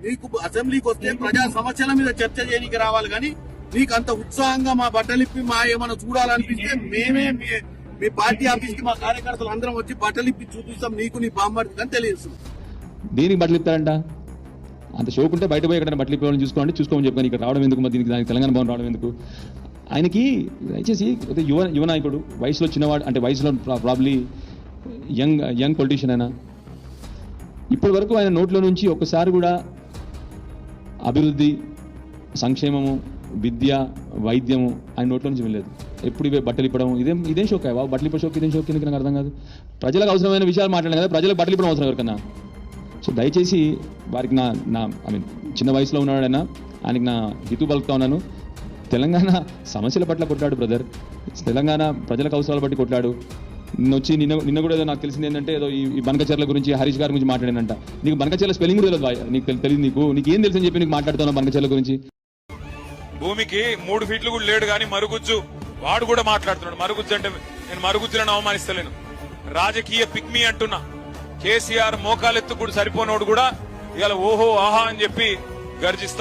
నీకు అసెంబ్లీకి వస్తే ప్రజా సమస్యల మీద చర్చ చేయడానికి రావాలి కానీ నీకు అంత ఉత్సాహంగా మా బట్టలిప్పి మా ఏమైనా చూడాలనిపిస్తే మేమే మీ- పార్టీ ఆఫీస్కి మా కార్యకర్తలు అందరం వచ్చి బట్టలిప్పి చూపిస్తాం నీకు నీ బామ్మడికి అని తెలియదు దేనికి బట్టలిప్తారంట అంత షోక్ ఉంటే బయట పోయి ఎక్కడ బట్టలు ఇప్పేవాళ్ళని చూసుకోండి చూసుకోమని చెప్పాను ఇక్కడ రావడం ఎందుకు? మరి దీనికి దానికి తెలంగాణ భవన్ రావడం ఎందుకు? ఆయనకి దయచేసి యువ యువ నాయకుడు వయసులో చిన్నవాడు అంటే వయసులో ప్రాబ్లీ యంగ్ యంగ్ పొలిటీషియన్ అయినా. ఇప్పటి వరకు ఆయన నోట్లో నుంచి ఒక్కసారి కూడా అభివృద్ధి సంక్షేమము విద్య వైద్యము ఆయన నోట్లో నుంచి వెళ్ళలేదు ఎప్పుడు ఇవే బట్టలు ఇప్పడం ఇదేం ఇదేం షోక్ బాబు? బట్టలు ఇప్పుడు షోక్ ఇదేం షోక్ ఎందుకు నాకు అర్థం కాదు. ప్రజలకు అవసరమైన విషయాలు మాట్లాడలేదు కదా ప్రజలకు బట్టలు ఇప్పడం అవసరం ఎవరికన్నా? సో దయచేసి వారికి నా నా ఐ మీన్ చిన్న వయసులో ఉన్నాడైనా ఆయనకి నా హితు పలుకుతా ఉన్నాను. తెలంగాణ సమస్యల పట్ల కొట్లాడు బ్రదర్. తెలంగాణ ప్రజలకు అవసరాలు బట్టి కొట్లాడు. వచ్చి నిన్న నిన్న కూడా ఏదో నాకు తెలిసింది ఏంటంటే ఏదో ఈ బనకచర్ల గురించి హరీష్ గారి గురించి మాట్లాడానంట నీకు బనకచర్ల స్పెల్లింగ్ కూడా తెలియదు నీకు తెలియదు నీకు? నీకు ఏం తెలుసు చెప్పి నీకు మాట్లాడుతున్నావు బనకచర్ల గురించి? భూమికి మూడు ఫీట్లు కూడా లేడు కానీ మరుగుజ్జు. వాడు కూడా మాట్లాడుతున్నాడు. మరుగుజ్జు అంటే నేను మరుగుజ్జులను అవమానిస్తలేను. రాజకీయ పిక్మీ అంటున్నా. కేసీఆర్ మోకాలెత్తు కూడా సరిపోనోడు కూడా ఇవాళ ఓహో ఆహా అని చెప్పి గర్జిస్తా